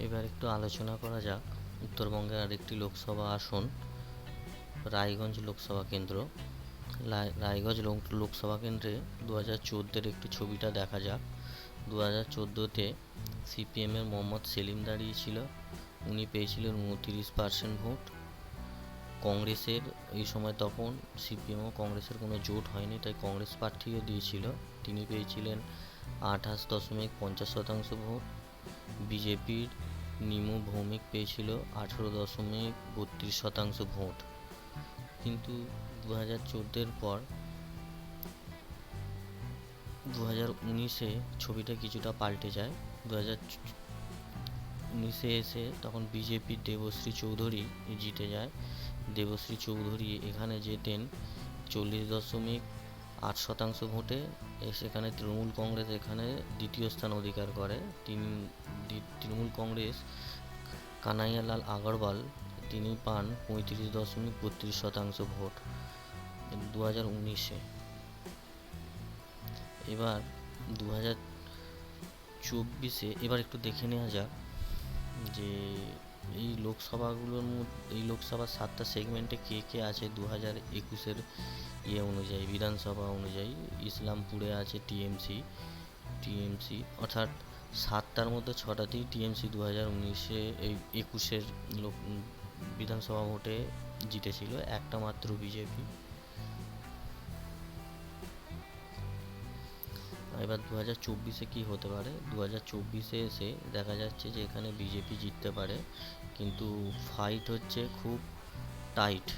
এবার একটু আলোচনা করা যাক। উত্তরবঙ্গের আরেকটি লোকসভা আসন, রায়গঞ্জ লোকসভা কেন্দ্র। রায়গঞ্জ লোকসভা কেন্দ্রে দু হাজার চোদ্দোর একটি ছবিটা দেখা যাক। দু হাজার চোদ্দোতে সিপিএমের মোহাম্মদ সেলিম দাঁড়িয়েছিল। উনি পেয়েছিলেন উনতিরিশ পার্সেন্ট ভোট। কংগ্রেসের এই সময় তখন সিপিএম ও কংগ্রেসের কোনো জোট হয়নি, তাই কংগ্রেস প্রার্থীও দিয়েছিল। তিনি পেয়েছিলেন আঠাশ দশমিক পঞ্চাশ শতাংশ ভোট। বিজেপির নিমু ভৌমিক পেয়েছিল আঠেরো দশমিক বত্রিশ শতাংশ ভোট। কিন্তু দু হাজার চোদ্দোর পর দু হাজার উনিশে ছবিটা কিছুটা পাল্টে যায়। দু হাজার উনিশে এসে তখন বিজেপির দেবশ্রী চৌধুরী জিতে যায়। দেবশ্রী চৌধুরী এখানে জেতেন চল্লিশ দশমিক আট শতাংশ ভোটে। সেখানে তৃণমূল কংগ্রেস এখানে দ্বিতীয় স্থান অধিকার করে। তিনি কংগ্রেস, কানাইয়ালাল আগরওয়াল, তিনি পান পঁয়ত্রিশ দশমিক বত্রিশ শতাংশ ভোট দু হাজার উনিশে। এবার দু হাজার চব্বিশে, এবার একটু দেখে নেওয়া যাক যে এই লোকসভাগুলোর মধ্যে, এই লোকসভার সাতটা সেগমেন্টে কে কে আছে দু হাজার একুশের ইয়ে অনুযায়ী, বিধানসভা অনুযায়ী, ইসলামপুরে আছে টিএমসি টিএমসি, অর্থাৎ সাতটার মধ্যে ছটাতেই টিএমসি দু হাজার উনিশে এই একুশের লোক বিধানসভা ভোটে জিতেছিল একটা মাত্র বিজেপি। এবার দু হাজার চব্বিশে কী হতে পারে? দু হাজার চব্বিশে এসে দেখা যাচ্ছে যে এখানে বিজেপি জিততে পারে, কিন্তু ফাইট হচ্ছে খুব টাইট